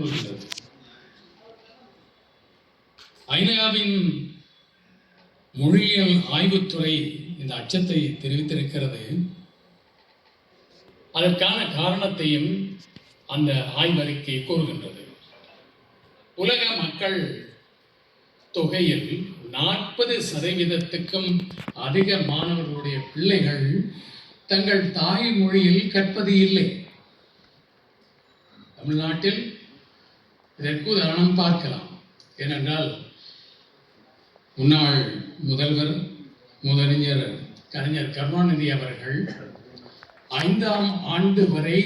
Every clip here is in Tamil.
கூறுகின்றது ஐநாவின் மொழியியல் ஆய்வுத்துறை இந்த அச்சத்தை தெரிவித்திருக்கிறது. அதற்கான காரணத்தையும் அந்த ஆய்வறிக்கை கூறுகின்றது. உலக மக்கள் தொகையில் நாற்பது சதவீதத்துக்கும் அதிக மாணவர்களுடைய பிள்ளைகள் தங்கள் தாய்மொழியில் கற்பது இல்லை. தமிழ்நாட்டில் இதற்கு உதாரணம் பார்க்கலாம். ஏனென்றால் முன்னாள் முதல்வர் முதலறிஞர் கலைஞர் கருணாநிதி அவர்கள் ஐந்தாம் ஆண்டு வரை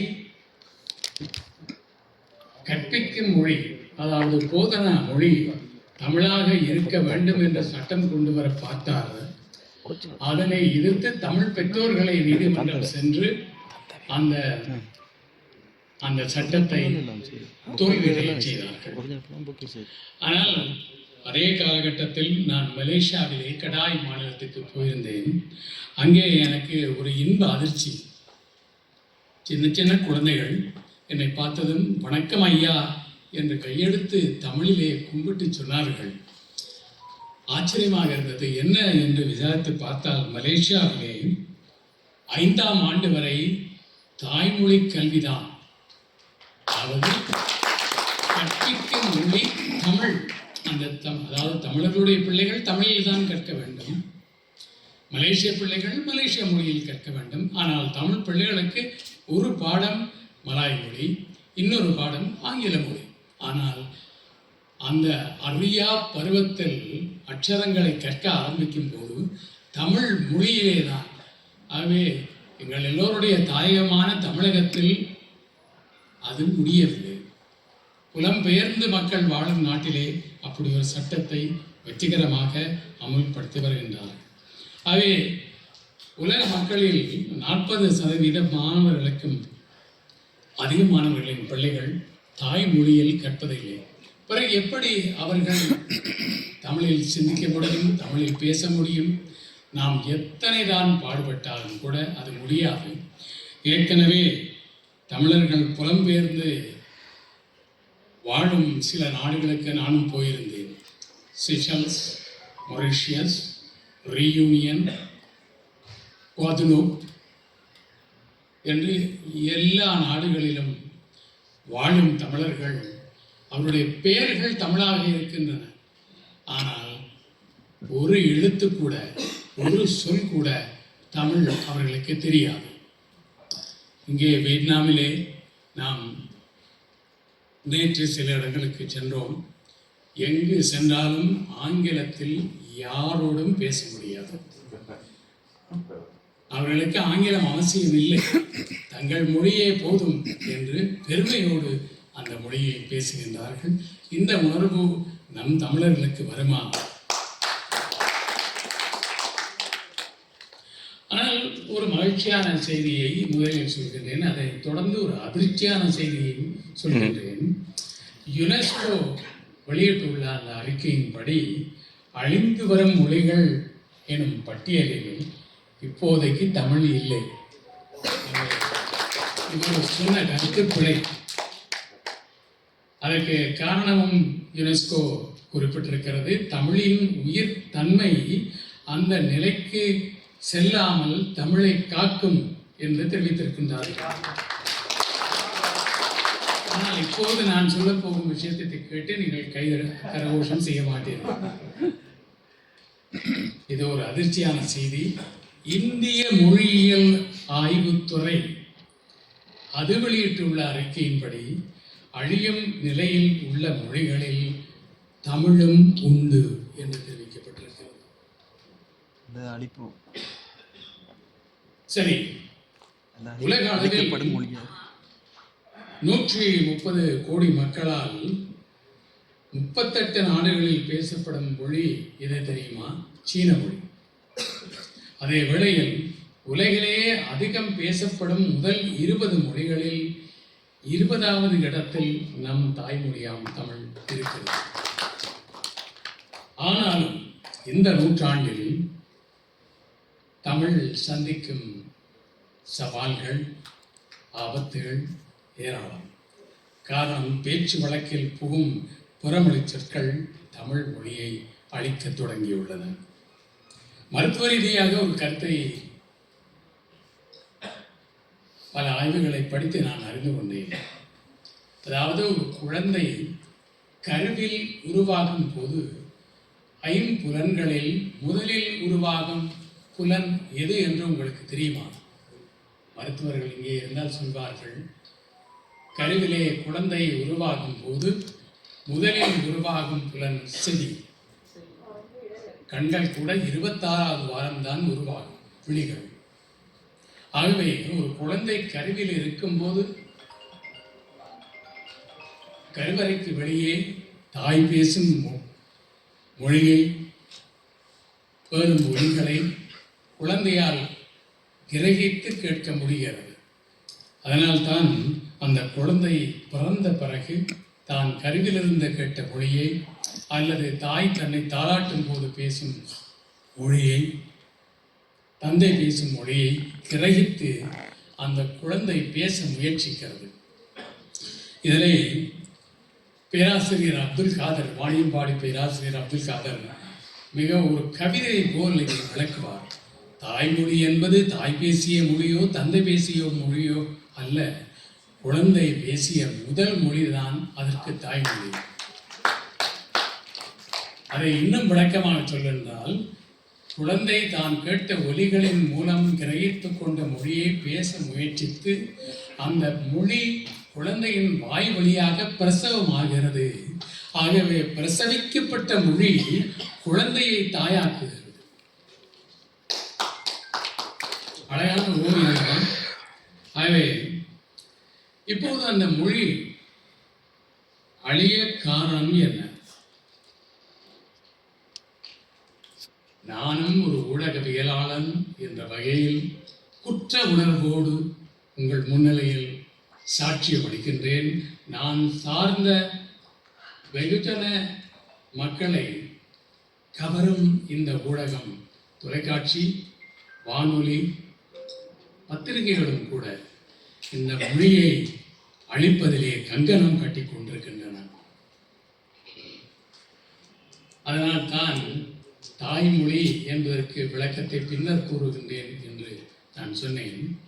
கற்பிக்கும் மொழி அதாவது போதனா மொழி தமிழாக இருக்க வேண்டும் என்ற சட்டம் கொண்டு வர பார்த்தார். அதனை எதிர்த்து தமிழ் பெற்றோர்களை நீதிமன்றம் சென்று அந்த அந்த சட்டத்தை தோல்வியடைய செய்தார்கள். ஆனால் அதே காலகட்டத்தில் நான் மலேசியாவிலே கடாய் மாநிலத்துக்கு போயிருந்தேன். அங்கே எனக்கு ஒரு இன்ப அதிர்ச்சி. சின்ன சின்ன குழந்தைகள் என்னை பார்த்ததும் வணக்கம் ஐயா என்று கையெடுத்து தமிழிலே கும்பிட்டு சொன்னார்கள். ஆச்சரியமாக இருந்தது என்ன? என்று விசாரித்து பார்த்தால் மலேசியாவிலே ஐந்தாம் ஆண்டு வரை தாய்மொழி கல்விதான் அதாவது கற்பிக்கும் மொழி தமிழ். அந்த தம் அதாவது தமிழர்களுடைய பிள்ளைகள் தமிழில் தான் கற்க வேண்டும். மலேசிய பிள்ளைகள் மலேசிய மொழியில் கற்க வேண்டும். ஆனால் தமிழ் பிள்ளைகளுக்கு ஒரு பாடம் மலாய் மொழி இன்னொரு பாடம் ஆங்கில மொழி. ஆனால் அந்த அறியா பருவத்தில் அக்ஷரங்களை கற்க ஆரம்பிக்கும் போது தமிழ் மொழியிலே தான். ஆகவே எங்கள் எல்லோருடைய தாயகமான தமிழகத்தில் அது முடியவில்லை. புலம்பெயர்ந்து மக்கள் வாழும் நாட்டிலே அப்படி ஒரு சட்டத்தை வெற்றிகரமாக அமுல்படுத்தி வருகின்றார் ஆகவே உலக மக்களில் நாற்பது சதவீத மாணவர்களுக்கும் அதிகமானவர்களின் பிள்ளைகள் தாய்மொழியில் கற்பதில்லை. பிறகு எப்படி அவர்கள் தமிழில் சிந்திக்க முடியும் தமிழில் பேச முடியும்? நாம் எத்தனை தான் பாடுபட்டாலும் கூட அது முடியாது. ஏற்கனவே தமிழர்கள் புலம்பெயர்ந்து வாழும் சில நாடுகளுக்கு நானும் போயிருந்தேன். சிஷல்ஸ் மொரிஷியஸ் ரீயூனியன் குவாதுலூப் என்று எல்லா நாடுகளிலும் வாழும் தமிழர்கள் அவருடைய பெயர்கள் தமிழாக இருக்கின்றன. ஆனால் ஒரு எழுத்து கூட ஒரு சொல் கூட தமிழ் அவர்களுக்கு தெரியாது. இங்கே வியட்நாமிலே நாம் நேற்று சில இடங்களுக்கு சென்றோம். எங்கு சென்றாலும் ஆங்கிலத்தில் யாரோடும் பேச முடியாது. அவர்களுக்கு ஆங்கிலம் அவசியம் இல்லை. தங்கள் மொழியே போதும் என்று பெருமையோடு அந்த மொழியை பேசுகின்றார்கள். இந்த உணர்வு நம் தமிழர்களுக்கு வருமா ஆனால் ஒரு மகிழ்ச்சியான செய்தியை முதலில் சொல்கின்றேன் அதை தொடர்ந்து ஒரு அதிர்ச்சியான செய்தியையும் சொல்கின்றேன். யுனெஸ்கோ வெளியிட்டுள்ள அந்த அறிக்கையின்படி அழிந்து வரும் மொழிகள் எனும் பட்டியலில் இப்போதைக்கு தமிழ் இல்லை. இவர் சொன்ன கருத்து அதற்கு காரணமும் யுனெஸ்கோ குறிப்பிட்டிருக்கிறது. தமிழின் உயிர் தன்மை அந்த நிலைக்கு செல்லாமல் தமிழை காக்கும் என்று தெரிவித்திருக்கின்றார்கள் ஆனால் இப்போது நான் சொல்ல போகும் விஷயத்தை கேட்டு நீங்கள் கை கரகோஷம் செய்ய மாட்டீர்கள். இது ஒரு அதிர்ச்சியான செய்தி. இந்திய மொழியியல் ஆய்வுத்துறை அது வெளியிட்டுள்ள அறிக்கையின்படி அழியும் நிலையில் உள்ள மொழிகளில் தமிழும் உண்டு என்று தெரிவிக்கப்பட்டிருக்கிறது. அழிப்பு சரி. உலக அளவில் நூற்றி முப்பது கோடி மக்களால் முப்பத்தெட்டு நாடுகளில் பேசப்படும் மொழி எது தெரியுமா? சீன மொழி. அதே வேளையில் உலகிலேயே அதிகம் பேசப்படும் முதல் இருபது மொழிகளில் இருபதாவது இடத்தில் நம் தாய்மொழியாம் தமிழ் இருக்கிறது. ஆனாலும் இந்த நூற்றாண்டில் தமிழ் சந்திக்கும் சவால்கள் ஆபத்துகள் ஏராளம். காரணம் பேச்சு வழக்கில் புகும் புறமொழி சொற்கள் தமிழ் மொழியை அழிக்கத் தொடங்கியுள்ளன. மருத்துவ ரீதியாக ஒரு கருத்தை பல ஆய்வுகளை படித்து நான் அறிந்து கொண்டேன். அதாவது ஒரு குழந்தை கருவில் உருவாகும் போது ஐம்புலன்களில் முதலில் உருவாகும் புலன் எது என்று உங்களுக்கு தெரியுமா? மருத்துவர்கள் இங்கே இருந்தால் சொல்வார்கள் கருவிலே குழந்தை உருவாகும் போது முதலில் உருவாகும் புலன் செதி கண்கள் கூட இருபத்தாறாவது வாரம்தான் உருவாகும் விழிகள் ஆகவே ஒரு குழந்தை கருவில் இருக்கும்போது கருவறைக்கு வெளியே தாய் பேசும் மொ- மொழியை பேரும் ஒளிகளை குழந்தையால் கிரகித்து கேட்க முடிகிறது. அதனால்தான் அந்த குழந்தை பிறந்த பிறகு தான் கருவிலிருந்து கேட்ட மொழியை அல்லது தாய் தன்னை தாளாட்டும் போது பேசும் மொழியை தந்தை பேசும் மொழியை கிரகித்து அந்த குழந்தை பேச முயற்சிக்கிறது. இதிலே பேராசிரியர் அப்துல் காதர் வாணியம்பாடி பேராசிரியர் அப்துல் காதர் மிக ஒரு கவிதை போல் இதை விளக்குவார். தாய்மொழி என்பது தாய் பேசிய மொழியோ தந்தை பேசிய மொழியோ அல்ல. குழந்தை பேசிய முதல் மொழிதான் அதற்கு தாய்மொழி அதை இன்னும் விளக்கமாக சொல்லென்றால் குழந்தை தான் கேட்ட ஒலிகளின் மூலம் கிரகித்துக் கொண்ட மொழியை பேச முயற்சித்து அந்த மொழி குழந்தையின் வாய் வழியாக பிரசவமாகிறது. ஆகவே பிரசவிக்கப்பட்ட மொழி குழந்தையை தாயாக்குகிறது. அழகான ஓவியம் தான். ஆகவே இப்போது அந்த மொழி அழிய காரணம் என்ன நானும் ஒரு ஊடகவியலாளன் என்ற வகையில் குற்ற உணர்வோடு உங்கள் முன்னிலையில் சாட்சியம் அளிக்கின்றேன் நான் சார்ந்த வெகுஜன மக்களை கவரும் இந்த ஊடகம் தொலைக்காட்சி வானொலி பத்திரிகைகளும் கூட இந்த மொழியை அழிப்பதிலே கங்கணம் கட்டி கொண்டிருக்கின்றன. அதனால் தான் தாய்மொழி என்பதற்கு விளக்கத்தை பின்னர் கூறுகின்றேன் என்று நான் சொன்னேன்.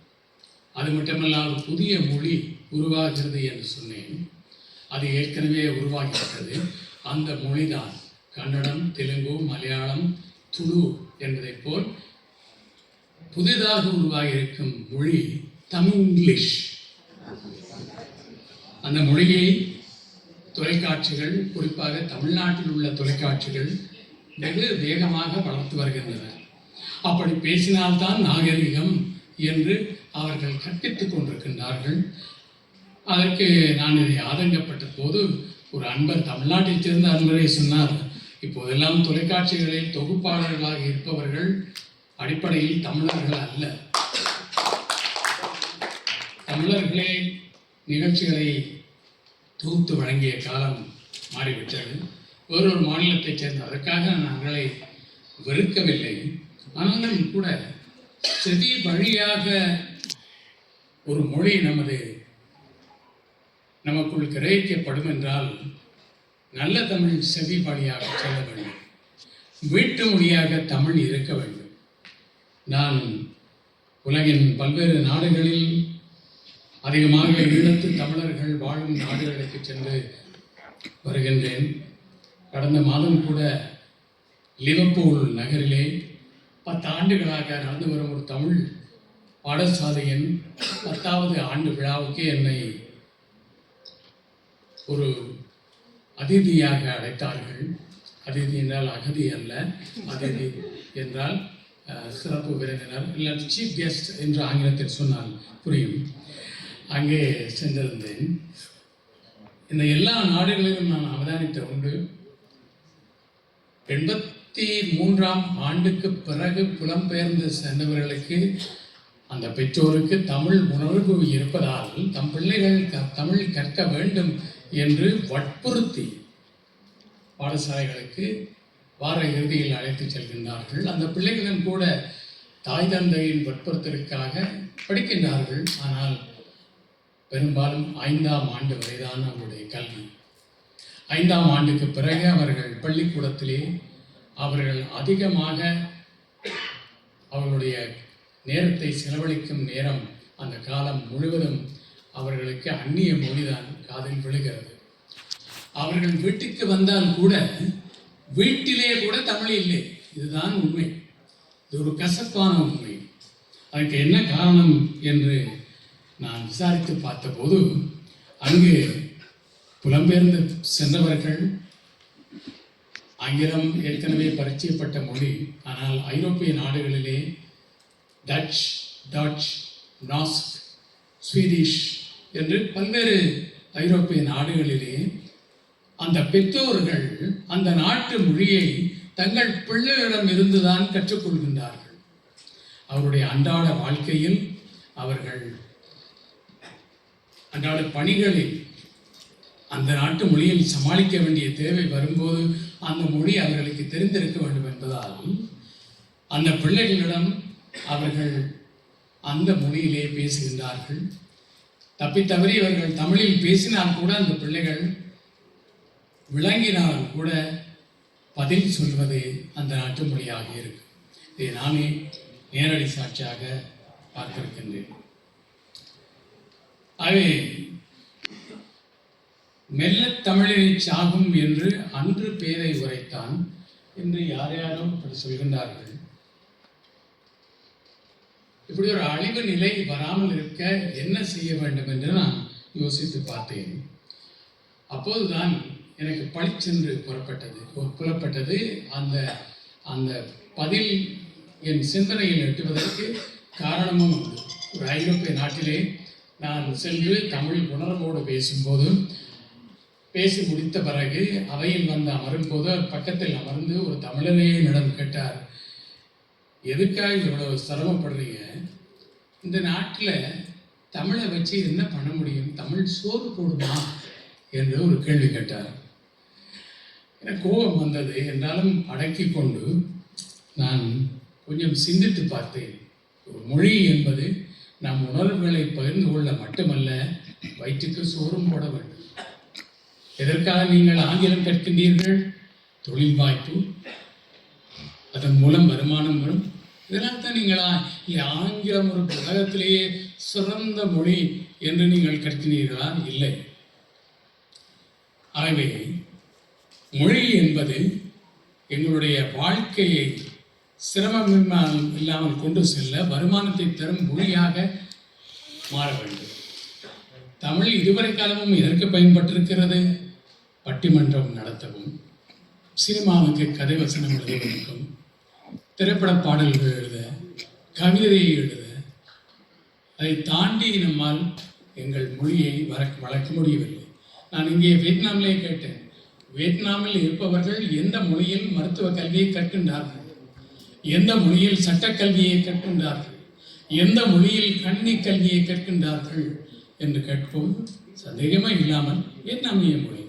அது மட்டுமல்லாமல் புதிய மொழி உருவாகிறது என்று சொன்னேன். அது ஏற்கனவே உருவாகிவிட்டது. அந்த மொழிதான் கன்னடம் தெலுங்கு மலையாளம் துளு என்பதைப் போல் புதிதாக உருவாகியிருக்கும் மொழி தமிழ் இங்கிலீஷ். அந்த மொழியை தொலைக்காட்சிகள் குறிப்பாக தமிழ்நாட்டில் உள்ள தொலைக்காட்சிகள் வெகு வேகமாக வளர்த்து வருகின்றன. அப்படி பேசினால்தான் நாகரிகம் என்று அவர்கள் கற்பித்துக் கொண்டிருக்கின்றார்கள். அதற்கு நான் இதை ஆதங்கப்பட்ட போது ஒரு அன்பர் தமிழ்நாட்டைச் சேர்ந்த அன்பரை சொன்னார் இப்போதெல்லாம் தொலைக்காட்சிகளில் தொகுப்பாளர்களாக இருப்பவர்கள் அடிப்படையில் தமிழர்கள் அல்ல. தமிழர்களே நிகழ்ச்சிகளை தொகுத்து வழங்கிய காலம் மாறிவிட்டது. வேறொரு மாநிலத்தைச் சேர்ந்த அதற்காக நாங்களை வெறுக்கவில்லை. ஆனாலும் கூட செதி வழியாக ஒரு மொழி நமது நமக்குள் கிரகிக்கப்படும் என்றால் நல்ல தமிழ் செவி வழியாக செல்ல வேண்டும். வீட்டு மொழியாக தமிழ் இருக்க வேண்டும். நான் உலகின் பல்வேறு நாடுகளில் அதிகமாக ஈழத்து தமிழர்கள் வாழும் நாடுகளுக்கு சென்று வருகின்றேன். கடந்த மாதம் கூட லிவர்பூல் நகரிலே பத்து ஆண்டுகளாக நடந்து வரும் ஒரு தமிழ் பாடசாலையின் பத்தாவது ஆண்டு விழாவுக்கு என்னை ஒரு அதிதியாக அழைத்தார்கள். அதிதி என்றால் அகதி அல்ல அதிதி என்றால் சிறப்பு விருந்தினர் இல்லை சீஃப் கெஸ்ட் என்று ஆங்கிலத்தில் சொன்னால் புரியும். அங்கே சென்றிருந்தேன். இந்த எல்லா நாடுகளிலும் நான் அவதானித்த உண்டு எண்பத்தி மூன்றாம் ஆண்டுக்கு பிறகு புலம்பெயர்ந்து சென்றவர்களுக்கு அந்த பெற்றோருக்கு தமிழ் உணர்வு இருப்பதால் தம் பிள்ளைகள் க- தமிழ் கற்க வேண்டும் என்று வற்புறுத்தி பாடசாலைகளுக்கு வார இறுதியில் அழைத்து செல்கின்றார்கள். அந்த பிள்ளைகளும் கூட தாய் தந்தையின் வற்புறுத்தலுக்காக படிக்கின்றார்கள். ஆனால் பெரும்பாலும் ஐந்தாம் ஆண்டு வரைதான் அவருடைய கல்வி. ஐந்தாம் ஆண்டுக்கு பிறகு அவர்கள் பள்ளிக்கூடத்திலே அவர்கள் அதிகமாக அவர்களுடைய நேரத்தை செலவழிக்கும் நேரம் அந்த காலம் முழுவதும் அவர்களுக்கு அந்நிய மொழிதான் காதில் விழுகிறது. அவர்கள் வீட்டுக்கு வந்தால் கூட வீட்டிலே கூட தமிழ் இல்லை. இதுதான் உண்மை. இது ஒரு கசப்பான உண்மை. அதுக்கு என்ன காரணம் என்று நான் விசாரித்து பார்த்தபோது அங்கு புலம்பெயர்ந்து சென்றவர்கள் ஆங்கிலம் ஏற்கனவே பரிச்சயப்பட்ட மொழி ஆனால் ஐரோப்பிய நாடுகளிலே டச் டச் நாஸ்க் ஸ்வீடிஷ் என்று பல்வேறு ஐரோப்பிய நாடுகளிலே அந்த பெற்றோர்கள் அந்த நாட்டு மொழியை தங்கள் பிள்ளைகளிடம் இருந்துதான் கற்றுக்கொள்கின்றார்கள். அவருடைய அன்றாட வாழ்க்கையில் அவர்கள் அன்றாட பணிகளில் அந்த நாட்டு மொழியில் சமாளிக்க வேண்டிய தேவை வரும்போது அந்த மொழி அவர்களுக்கு தெரிந்திருக்க வேண்டும் என்பதால் அந்த பிள்ளைகளிடம் அவர்கள் அந்த மொழியிலே பேசுகின்றார்கள். தப்பித்தவறி இவர்கள் தமிழில் பேசினால் கூட அந்த பிள்ளைகள் விளங்கினால் கூட பதில் சொல்வது அந்த நாட்டு மொழியாக இருக்கு. இதை நானே நேரடி சாட்சியாக பார்த்திருக்கின்றேன். ஆகவே மெல்ல தமிழினை சாகும் என்று அன்று பேரை உரைத்தான் என்று யார் யாரோ இப்படி சொல்கின்றார்கள். இப்படி ஒரு அழிவு நிலை வராமல் இருக்க என்ன செய்ய வேண்டும் என்று நான் யோசித்து பார்த்தேன். அப்போதுதான் எனக்கு பளிச்சென்று புறப்பட்டது புறப்பட்டது அந்த அந்த பதில் என் சிந்தனையில் எட்டுவதற்கு காரணமும் உண்டு. ஒரு ஐரோப்பிய நாட்டிலே நான் சென்று தமிழ் உணர்வோடு பேசும்போது பேசி முடித்த பிறகு அவையில் வந்து அமரும்போது பக்கத்தில் அமர்ந்து ஒரு தமிழரே என்னிடம் கேட்டார் எதுக்காக இவ்வளவு சிரமப்படுறீங்க? இந்த நாட்டில் தமிழை வச்சு என்ன பண்ண முடியும்? தமிழ் சோறு போடுமா? என்று ஒரு கேள்வி கேட்டார். எனக்கு கோபம் வந்தது. என்றாலும் அடக்கி கொண்டு நான் கொஞ்சம் சிந்தித்து பார்த்தேன். ஒரு மொழி என்பது நம் உணர்வுகளை பகிர்ந்து கொள்ள மட்டுமல்ல வயிற்றுக்கு சோறும் போட வேண்டும். எதற்காக நீங்கள் ஆங்கிலம் கற்கின்றீர்கள்? தொழில் வாய்ப்பு அதன் மூலம் வருமானம் வரும். இதனால் தான் நீங்கள் ஆங்கிலம் ஒரு உலகத்திலேயே சிறந்த மொழி என்று நீங்கள் கற்கிறீர்களா இல்லை. ஆகவே மொழி என்பது எங்களுடைய வாழ்க்கையை சிரமம் இல்லாமல் கொண்டு செல்ல வருமானத்தை தரும் மொழியாக மாற வேண்டும். தமிழ் இதுவரை காலமும் எதற்கு பயன்பட்டிருக்கிறது. பட்டிமன்றம் நடத்தவும் சினிமாவுக்கு கதை வசனம் எழுதுவதற்கும் திரைப்பட பாடல்கள் எழுத கவிதை எழுத அதை தாண்டி நம்மால் எங்கள் மொழியை வர வளர்க்க முடியவில்லை. நான் இங்கே வியட்நாம்லேயே கேட்டேன். வியட்நாமில் இருப்பவர்கள் எந்த மொழியில் மருத்துவ கல்வியை கற்கின்றார்கள்? எந்த மொழியில் சட்டக்கல்வியை கற்கின்றார்கள்? எந்த மொழியில் கண்ணி கல்வியை கற்கின்றார்கள்? என்று கேட்போம். சந்தேகமே இல்லாமல் வியட்நாமிய மொழி.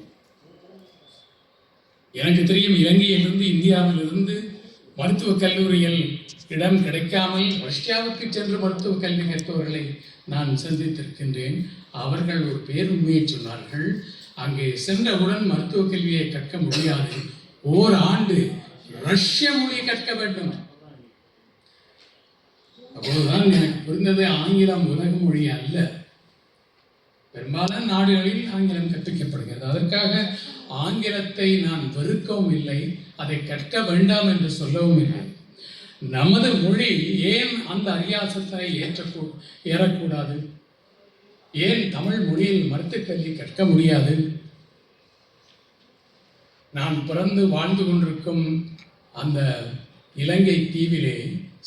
எனக்கு தெரியும் இலங்கையிலிருந்து இந்தியாவிலிருந்து மருத்துவக் கல்லூரியில் இடம் கிடைக்காமல் ரஷ்யாவுக்கு சென்று மருத்துவ கல்வி கற்பவர்களை நான் சந்தித்திருக்கின்றேன். அவர்கள் ஒரு பேருண்மையை சொன்னார்கள். அங்கே சென்றவுடன் மருத்துவ கல்வியை கற்க முடியாது. ஓர் ஆண்டு ரஷ்ய மொழி கற்க வேண்டும். அப்போதுதான் எனக்கு புரிந்தது ஆங்கிலம் உலக மொழி அல்ல. பெரும்பாலான நாடுகளில் ஆங்கிலம் கற்பிக்கப்படுகிறது. அதற்காக ஆங்கிலத்தை நான் வெறுக்கவும் இல்லை அதை கற்க வேண்டாம் என்று சொல்லவும் இல்லை. நமது மொழி ஏன் அந்த அரியாசத்தை ஏற்றக்கூ ஏறக்கூடாது? ஏன் தமிழ் மொழியில் மருத்துவக் கல்வி கற்க முடியாது? நான் பிறந்து வாழ்ந்து கொண்டிருக்கும் அந்த இலங்கை தீவிலே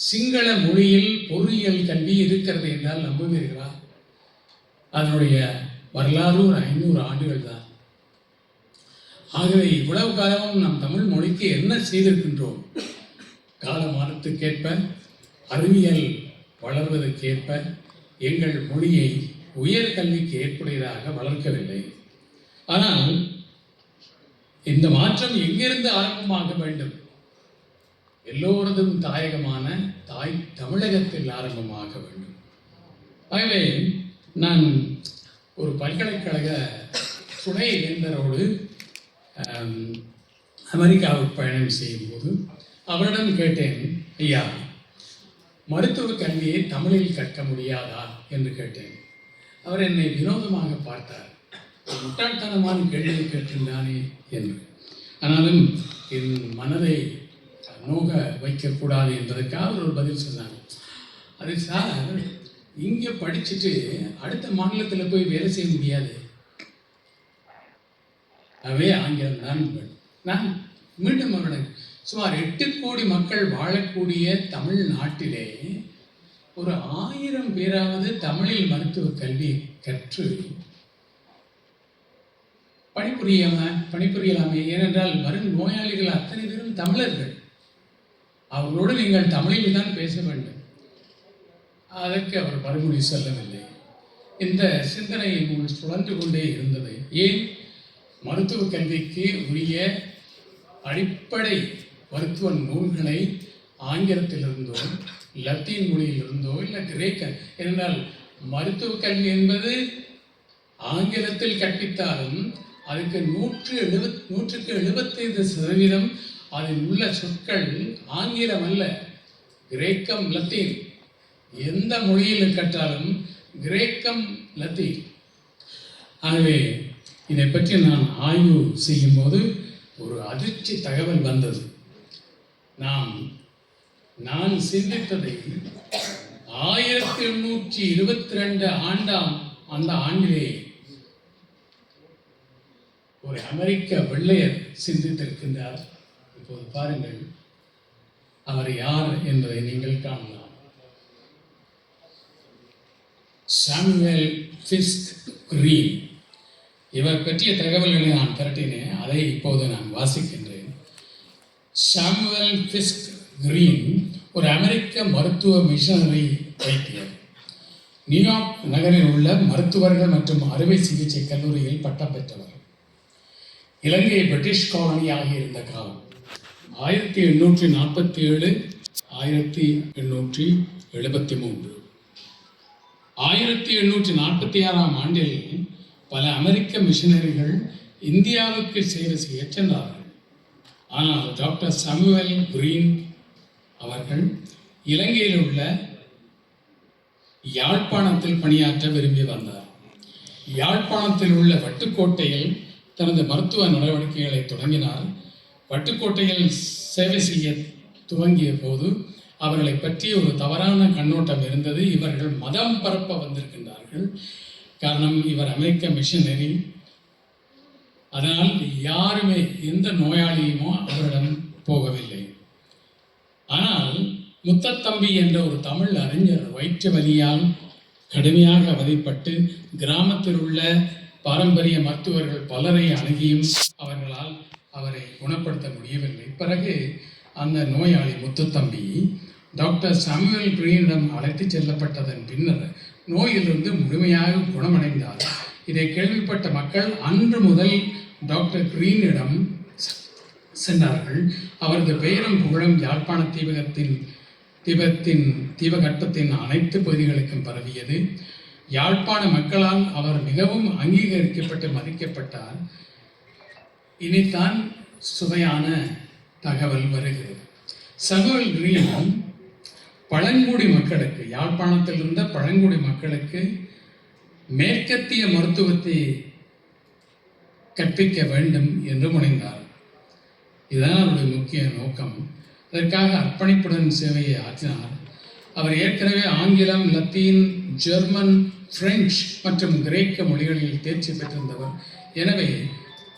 சிங்கள மொழியில் பொறியியல் கல்வி இருக்கிறது என்றால் நம்புவீர்களா? அதனுடைய வரலாறு ஒரு ஐநூறு ஆண்டுகள் தான். ஆகவே இவ்வளவு காலமும் நம் தமிழ் மொழிக்கு என்ன செய்திருக்கின்றோம்? காலமானத்துக்கேற்ப அறிவியல் வளர்வதற்கேற்ப எங்கள் மொழியை உயர்கல்விக்கு ஏற்புடையதாக வளர்க்கவில்லை. ஆனால் இந்த மாற்றம் எங்கிருந்து ஆரம்பமாக வேண்டும்? எல்லோரதும் தாயகமான தாய் தமிழகத்தில் ஆரம்பமாக வேண்டும். ஆகவே நான் ஒரு பல்கலைக்கழக துணை வேந்தரோடு அமெரிக்காவுக்கு பயணம் செய்யும்போது அவரிடம் கேட்டேன் ஐயா மருத்துவ கல்வியை தமிழில் கற்க முடியாதா? என்று கேட்டேன். அவர் என்னை வினோதமாக பார்த்தார். முட்டாள்தனமான கேள்வி கேட்டிருந்தானே என்று. ஆனாலும் என் மனதை நோக வைக்கக்கூடாது என்பதற்காக அவர் ஒரு பதில் சொன்னாங்க அது சார் இங்கே படிச்சுட்டு அடுத்த மாநிலத்தில் போய் வேலை செய்ய முடியாது. அவே ஆங்கிலம் தான் நான் மீண்டும் அவருடன் சுமார் எட்டு கோடி மக்கள் வாழக்கூடிய தமிழ்நாட்டிலே ஒரு ஆயிரம் பேராவது தமிழில் மருத்துவ கல்வி கற்று பணிபுரியாம பணிபுரியலாமே ஏனென்றால் வரும் நோயாளிகள் அத்தனை பேரும் தமிழர்கள். அவர்களோடு நீங்கள் தமிழில் தான் பேச வேண்டும். அதற்கு அவர் மறுமொழி சொல்லவில்லை. இந்த சிந்தனை உங்கள் சுழன்று கொண்டே இருந்தது. ஏன்? மருத்துவ கல்விக்கு உரிய அடிப்படை மருத்துவ நூல்களை ஆங்கிலத்திலிருந்தோ லத்தீன் மொழியிலிருந்தோ இல்லை கிரேக்க என்றால் மருத்துவ கல்வி என்பது ஆங்கிலத்தில் கற்பித்தாலும் அதுக்கு நூற்று எழுபத் நூற்றுக்கு எழுபத்தைந்து சதவீதம் அதில் உள்ள சொற்கள் ஆங்கிலம் அல்ல கிரேக்கம் லத்தீன். எந்த மொழியில் கற்றாலும் கிரேக்கம் லத்தீன். ஆகவே இதை பற்றி நான் ஆய்வு செய்யும்போது ஒரு அதிர்ச்சி தகவல் வந்தது. நாம் நான் சிந்தித்ததை ஆயிரத்தி எண்ணூற்றி இருபத்தி ரெண்டு ஆண்டாம் அந்த ஆண்டிலே ஒரு அமெரிக்க வெள்ளையர் சிந்தித்திருக்கின்றார். இப்போது பாருங்கள் அவர் யார் என்பதை நீங்கள் காணலாம். சாமுவேல் ஃபிஸ்க் கிரீன் இவர் பற்றிய தகவல்களை நான் திரட்டினேன் அதை இப்போது நான் வாசிக்கின்றேன். சாமுவேல் ஃபிஸ்க் கிரீன் ஒரு அமெரிக்க மருத்துவ மிஷனரி வைத்தியர். நியூயார்க் நகரில் உள்ள மருத்துவர்கள் மற்றும் அறுவை சிகிச்சை கல்லூரியில் பட்டம் பெற்றவர். இலங்கை பிரிட்டிஷ் காலனியாக இருந்த காலம். ஆயிரத்தி எண்ணூற்றி நாற்பத்தி ஏழு ஆயிரத்தி எண்ணூற்றி எழுபத்தி மூன்று ஆயிரத்தி எண்ணூற்றி நாற்பத்தி ஆறாம் ஆண்டில் பல அமெரிக்க மிஷனரிகள் இந்தியாவுக்கு சேவை செய்ய சென்றார்கள் ஆனால் டாக்டர் சமுவல் கிரீன் அவர்கள் இலங்கையில் உள்ள யாழ்ப்பாணத்தில் பணியாற்ற விரும்பி வந்தார். யாழ்ப்பாணத்தில் உள்ள வட்டுக்கோட்டையில் தனது மருத்துவ நடவடிக்கைகளை தொடங்கினார். வட்டுக்கோட்டையில் சேவை செய்ய துவங்கிய போது அவர்களை பற்றி ஒரு தவறான கண்ணோட்டம் இருந்தது. இவர்கள் மதம் பரப்ப வந்திருக்கின்றார்கள். காரணம் இவர் அமெரிக்க மிஷனரி. அதனால் யாருமே எந்த நோயாளியுமோ அவரிடம் போகவில்லை. ஆனால் முத்தத்தம்பி என்ற ஒரு தமிழ் அறிஞர் வயிற்று வலியால் கடுமையாக அவதிப்பட்டு கிராமத்தில் உள்ள பாரம்பரிய மருத்துவர்கள் பலரை அணுகியும் அவர்களால் அவரை குணப்படுத்த முடியவில்லை. பிறகு அந்த நோயாளி முத்துத்தம்பி டாக்டர் சமுவேல் கிரீனிடம் அழைத்துச் செல்லப்பட்டதன் பின்னர் நோயிலிருந்து முழுமையாக குணமடைந்தார். இதை கேள்விப்பட்ட மக்கள் அன்று முதல் டாக்டர் கிரீனிடம் சென்றார்கள். அவரது பெயரும் புகழும் யாழ்ப்பாண தீபகத்தின் தீபத்தின் தீபகற்பத்தின் அனைத்து பகுதிகளுக்கும் பரவியது. யாழ்ப்பாண மக்களால் அவர் மிகவும் அங்கீகரிக்கப்பட்டு மதிக்கப்பட்டார். இனித்தான் சுவையான தகவல் வருகிறது. சகோல் கிரீன் பழங்குடி மக்களுக்கு யாழ்ப்பாணத்தில் இருந்த பழங்குடி மக்களுக்கு மேற்கத்திய மருத்துவத்தை கற்பிக்க வேண்டும் என்று முனைந்தார். இதுதான் அவருடைய முக்கிய நோக்கம். அதற்காக அர்ப்பணிப்புடன் சேவையை ஆற்றினார். அவர் ஏற்கனவே ஆங்கிலம் லத்தீன் ஜெர்மன் பிரெஞ்சு மற்றும் கிரேக்க மொழிகளில் தேர்ச்சி பெற்றிருந்தவர். எனவே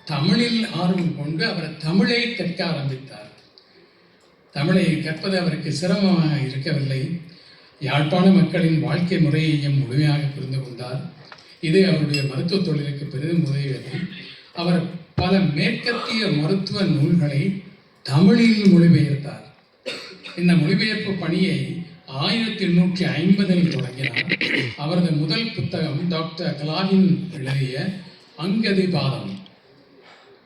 தமிழில் ஆர்வம் கொண்டு அவர் தமிழை கற்க ஆரம்பித்தார். தமிழை கற்பது அவருக்கு சிரமமாக இருக்கவில்லை. யாழ்ப்பாண மக்களின் வாழ்க்கை முறையையும் முழுமையாக புரிந்து கொண்டார். இது அவருடைய மருத்துவ தொழிலுக்கு பெரிதும் உதவியது. அவர் பல மேற்கத்திய மருத்துவ நூல்களை தமிழில் மொழிபெயர்த்தார். இந்த மொழிபெயர்ப்பு பணியை ஆயிரத்தி எண்ணூற்றி ஐம்பதில் தொடங்கினார். அவரது முதல் புத்தகம் டாக்டர் கலாவின் எழுதிய அங்கதிபாதம்.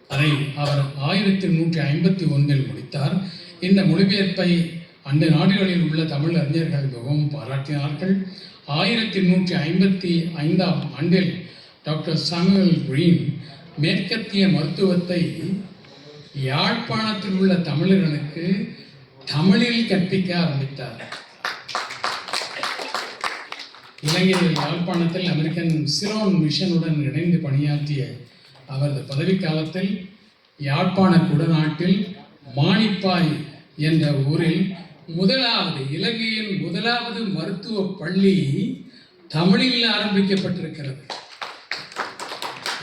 அதை அவர் ஆயிரத்தி எண்ணூற்றி ஐம்பத்தி ஒன்றில் முடித்தார். இந்த மொழிபெயர்ப்பை அந்த நாடுகளில் உள்ள தமிழ் அறிஞர்கள் மிகவும் பாராட்டினார்கள். ஆயிரத்தி எண்ணூற்றி ஐம்பத்தி ஐந்தாம் ஆண்டில் டாக்டர் சாமுவல் கிரீன் மேற்கத்திய மருத்துவத்தை யாழ்ப்பாணத்தில் உள்ள தமிழர்களுக்கு தமிழில் கற்பிக்க ஆரம்பித்தார். இலங்கையில் யாழ்ப்பாணத்தில் அமெரிக்கன் சிரோன் மிஷனுடன் இணைந்து பணியாற்றிய அவரது பதவிக்காலத்தில் யாழ்ப்பாண குடநாட்டில் மாணிப்பாய் என்ற ஊரில் முதலாவது இலங்கையின் முதலாவது மருத்துவ பள்ளி தமிழில் ஆரம்பிக்கப்பட்டிருக்கிறது.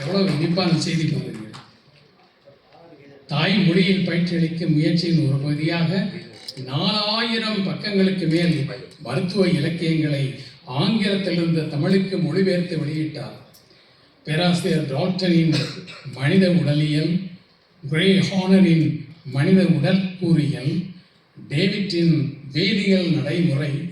எவ்வளவு இனிப்பான செய்தி பாருங்கள். தாய்மொழியில் பயிற்சியளிக்கும் முயற்சியின் ஒரு பகுதியாக நாலாயிரம் பக்கங்களுக்கு மேல் மருத்துவ இலக்கியங்களை ஆங்கிலத்திலிருந்து தமிழுக்கு மொழிபெயர்த்து வெளியிட்டார். பேராசிரியர் டால்டனின் மனித உடலியல் கிரே ஹானரின் மனித உடற்கூறியல் டேவிட்டின் வேதியியல் நடைமுறை